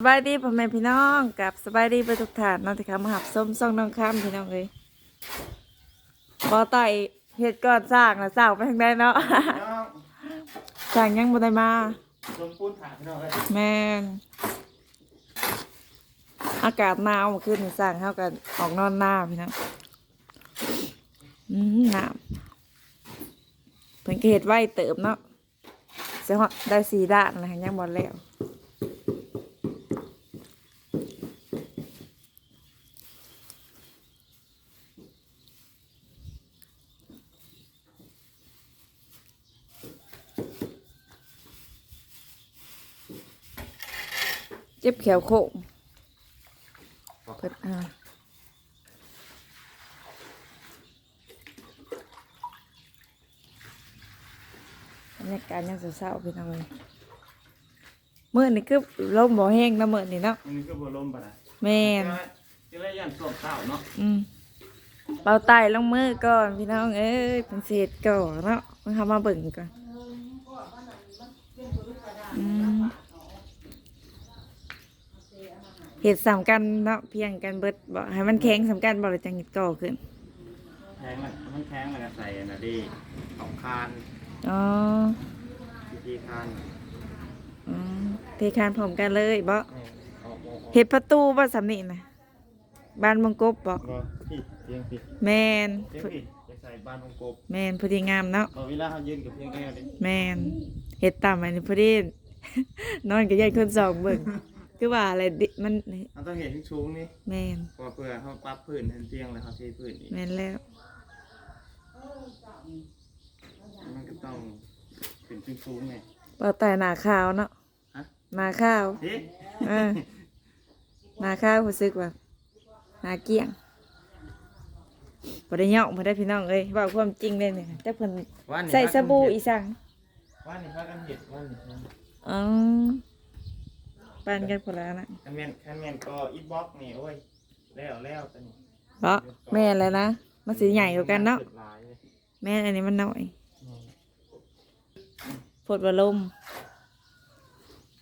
สบายดีพ่อแม่พี่น้องกับสบายดีไปทุกท่านเน้องที่เขามาหับส้มซ่องน้องข้ามพี่น้องเลยบอต่อยเฮ็ดก่อนสร้างนะสร้างไปทางใดเนาะน้องสร้างยังบ่ได้มาลงปูนถามพี่น้องเลยแม่นอากาศหนาวเมื่อคืนนี่สร้างเฮากันออกนอนหน้าพี่น้องอืมหนาวเพิ่นก็เฮ็ดไว้เติมเนาะเสียฮอดได้สีด้านนะยังบ่แล้ว จ็บแขวโคงเพิ่นอ่าบรรยากาศยังเศร้าๆพี่น้องเลยมื่อนี่คือลมบ่แห้งนะมื่อนี่เนาะอันนี้ก็บัวลมปะนะแม่นจะได้ยันสวมเต้าเนาะอืมเบาไตลงมือก่อนพี่น้องเอ้ยเป็นเศษก่อนเนาะมันเข้ามาเบิ่งก่อนอืม เห็ดสามกันเนาะเพียงกันเบิดบอกให้มันแข็งสามกันบอกเลยจังเห็ดก่อขึ้นแทงมันมันแทงมันก็ใส่อันนะดิของคานอ๋อวิธีคานอืมเทคานพร้อมกันเลยบ่นี่ออกออกออกเห็ดประตูบ่สำนี่นะบ้านมงกบบ่ก็พี่เพียงพี่แมนเพียงพี่จะใส่บ้านของกบแมนพอดีงามเนาะพอเวลาเขายืนกับเพียงแอวดิแมนเห็ดต่ำอันนี้พอดี นอนกับยายคนสองเบิ่ง คือว่าอะไรดิมันเขาต้องเห็นชุ่งๆนี่แมนเพอเพื่อเขาปรับพื้นให้เตียงแล้วเขาเทพื้นอีกแมนแล้ว มันก็ต้องขึ้นชุ่งๆไงเป่าแต่หนาข้าวเนาะฮะหนาข้าวเฮ้เออหนาข้าวรู้สึกว่าหนาเกลี้ยงบ่ได้เหยาะบ่ได้พี่น้องเอ้ยเว่าความจริงเลยเนี่ยแต่เพิ่นวันนี้ใส่สบู่อีสังวันนี้พากันเห็ดวันนี้อ๋อ ปานกันพนละนะคันแมนคันแมนก็อินบ็อกนี่โอ้ยแล้วแล้วตอนนี้เพราะแม่นแล้วนะมันสิใหญ่กว่ากันเนาะสุดหลายเลยแม่นอันนี้มันน้อยอืมฝดบ่ลม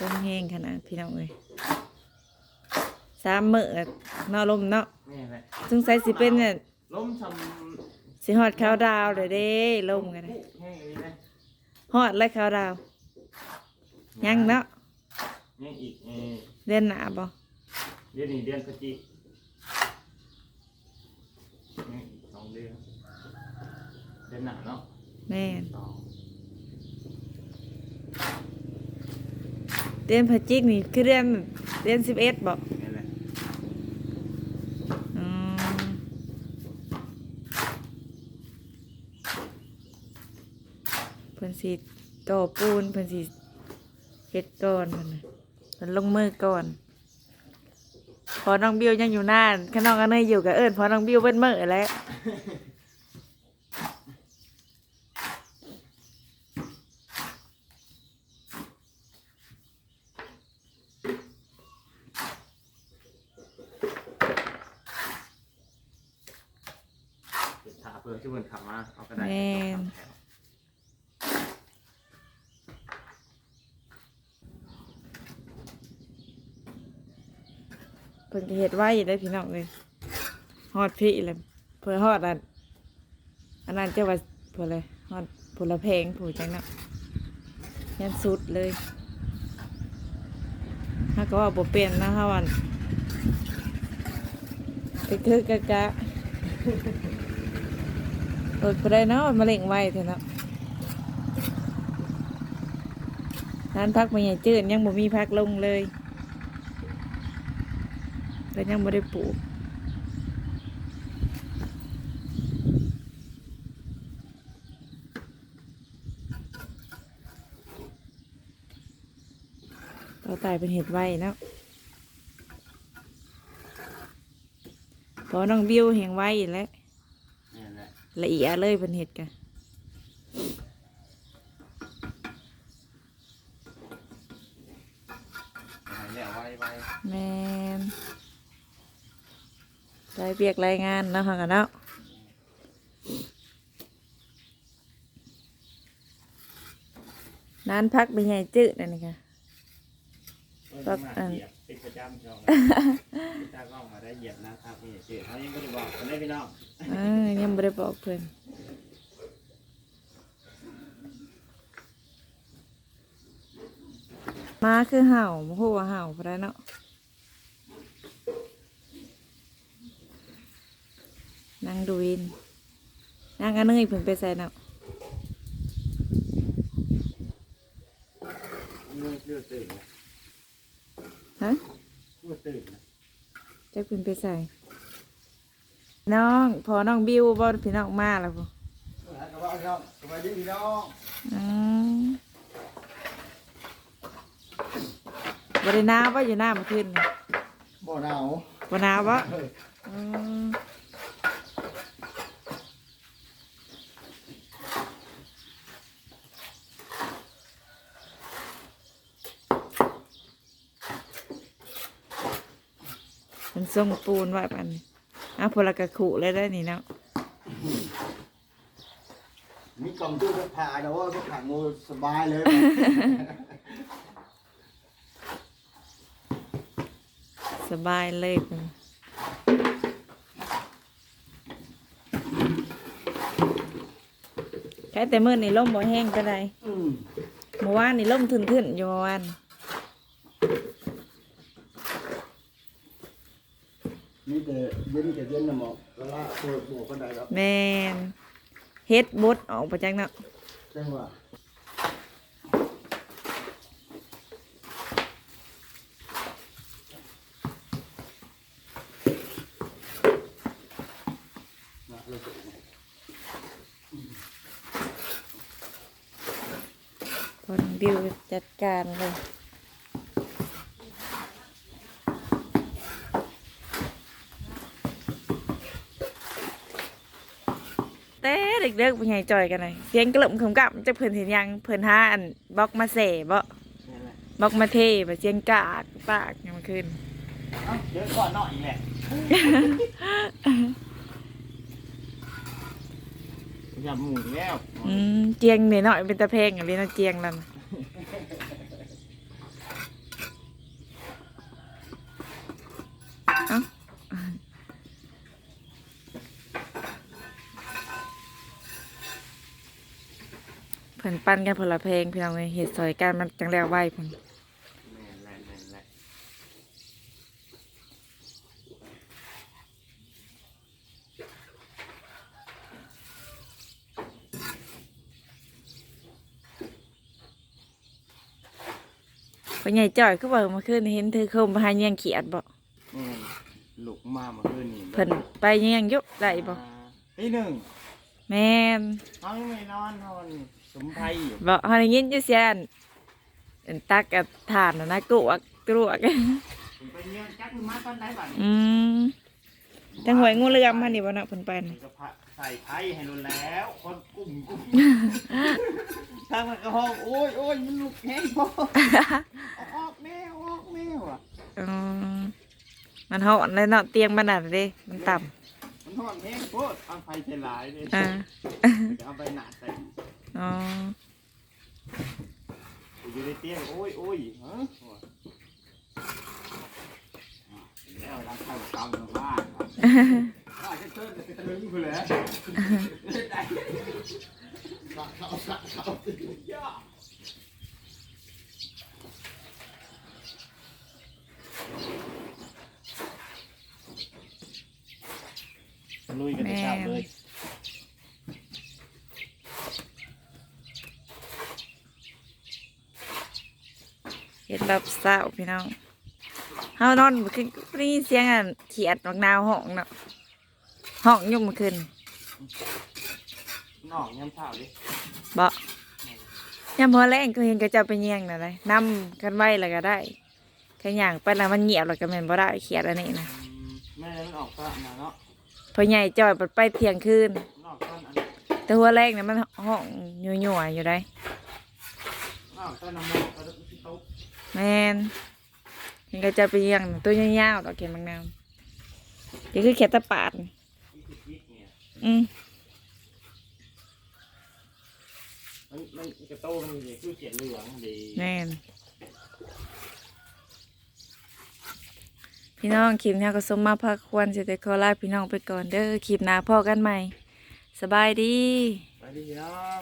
ลมแห้งขนาดพี่น้องเอ้ยสามมื้อเนาะลมเนาะนี่แหละสงสัยสิเป็นเนี่ยล้มชสิฮอดข้าวดาวเลยเด้ลำมกันนะแห้งอีกนะ ฮอดแล้วข้าวดาวยังเนาะ ยังอีกเออเดือนหน้าบ่เดือนนี้เดือนพฤศจิกยังอีกสองเดือนเดือนหน้าเนาะแม่นสองเดือนพฤศจิกนี่คือเดือนเดือน11บ่นี่แหละอืมเพิ่นสิก่อปูนเพิ่นสิเฮ็ดก่อนเพิ่นน่ะ เพิ่นลงมือก่อน พอน้องบิวยังอยู่นานข้าน้องอันเนยอยู่กับเอิญพอน้องบิวเบิ้นเมื่อแล้วเดี๋ยวถาเพื่อที่เพิ่นขับมาเอากระดาษแม่น แถว เพิ่นก็เฮ็ดไว้ได้พี่น้องเลยฮอดพี่เลยเพื่อฮอดอันอันนั้นจะว่าเพื่ออะไรฮอดผลเพลงผู้จังเนาะยันสุดเลยถ้าก็ว่าบ่เป็นนะฮะวันไปคือกะกะเออบ่ได้เนาะมะเร็งไว้เถอะเนาะร้านพักมาใหญ่จืดยังบ่มีพักลงเลย แล้วยังไม่ได้ปลูกเราตายเป็นเห็ดไว้แล้วพอน้องบิวแหงไว้แล้วนี่แหละละเอียดเลยเป็นเห็ดกันหายแล้วไว้ไว้แมน รายเบียกรายงานเนาะค่ะกันเนาะนานพักเป็นไงจืดนั่นนี่ค่ะเพิ่นมาเหยียบเติดประจำจองพี่ตาก็มาได้เหยียบนะครับนี่เสียเขายังไม่ได้บอกคนได้พี่น้องเออยังบ่ได้บอกเพิ่นมาคือเห่าบ่ฮู้ว่าเห่าบ่ได้เนาะ นางดูวินนางอันเนยเพิ่นไปใส่เนาะมือเลือตื่นนะฮะมือตื่นนะจักเพิ่นไปใส่ น้องพอน้องบิวบ่พี่น้องมาแล้วบ่สวัสดีครับสวัสดีพี่น้องอืมบ่ได้หนาวบ่อยู่หน้าเมื่อคืนบ่หนาวบ่หนาวบ่อื มมันส่งปูนไว้ปันอะพลกระขุเลยได้นี่เนาะมีกล่องตู้เสื้อผ้าเดี๋ยวว่าก็ขังงูสบายเลย สบายเลยพุ่นแค่แต่มื้อนี่ลมบ่แห้งก็ได้อืมเมื่อวานนี่ลมทึนๆอยู่เมื่อวาน มีแต่เย็นแต่เย็นนะหมอแล้วละเปิดหมวกก็ได้ครับแม่นเฮ็ดบดออกประจักเนาะแจ้งว่าน่ะเราจะคนบิวจัดการเลย แต่เด็กๆเป็นไงจอยกันเลยเสียงกระหล่ำขำกับจะเพิ่นเห็นยังเพิ่นหาอันบล็อกมาเสบ่นี่แหละบล็อกมาเทบ่เสียงกากปากยังมาขึ้นเอ้าเดี๋ยวก่อนหน่อยอีกแหละอย่าหมุนแล้วอืมเจียงเนี่ยเนาะเป็นตะเพงอะไรนะเจียงนั่นเเพิ่นปั้นกันผลละเพลงพี่น้องเลยเห็ดซอยกันมันจังแล้วไหวเพิ่นแม่นแหละแม่นแหละเพิ่นใหญ่จ่อยก็บอกเมาขึ้นเห็นเธอเข้ามาหาเยี่ยงเขียดบ่แม่นลุกมาเมื่อคืนนี่เพิ่นไปเยี่ยงอยุได้บ่อ่าตีหนึ่งแม่นเขายังไม่นอนนอน สมไพรอยู่บอกเฮาได้ยินอยู่เสียนอันตักกับฐานน่ะนะกรวกกรวกผมไปเลี้ยงจักมาตอนไหนบ้างอืมจังหวยงูเหลือมมานี่บ่เนาะเพิ่นไปมันน่ก็พะใส่ไพ่ให้รุนแล้ว คนกลุ่มกลุ่มทางมันก็ห้องโอ้ยโอ้ยมันลุกแห้งพอเอาออกแม่เอาออกแม่ว่ะอืมมันเฮาอันเลยเนาะเตียงมันน่ะเด้มันต่ำมันห้องแห้งโคตรเอาไฟเฉลายเลยอ่าจะเอาไปหนาใส่ อ๋ออยู่ในเตียงโอ้ยโอ้ยฮะว่ะแล้วรักเข้ากับกำลังบ้านว่าจะเชิญจะตะลึงกูเลยสักเขาสักเขา ลุยกันไปเช้าเลย เฮ็ดรับเช้าพี่น้องเฮานอนเมื่อคืนก็ได้ยินเสียงอันเขียดบักนาวห้องเนาะห้องยุ่งเมื่อคืนนอกย้ำเช้าดิบ่ยามพอแรงก็เห็นก็จะไปเยี่ยงน่ะเลยนำกันไว้แล้วก็ได้แค่ย่างไปแล้วมันเงียบแล้วก็แม่นบ่ได้เขียดอันนี้นะแม่มันออกก็นะเนาะพอใหญ่จ่อยปัดไปเที่ยงคืนนอกต้นอันแต่หัวแรกเนี่ยมันห้องยั่วๆอยู่ได้ แมนมันก็จะไปเยี่ยงตัวยาวๆต่อเขียนบางนามนี่คือเขียดตะปาดยี่สิบยิดเนี่ยอืมมันมันกระโตมันดีคือเขียนเหลืองดีแมนพี่น้องคลิปนี้ก็สมมาพักควรจะได้ขอลาพี่น้องไปก่อนเด้อคลิปหน้าพ่อกันใหม่ สบายดี ไปดีพี่น้อง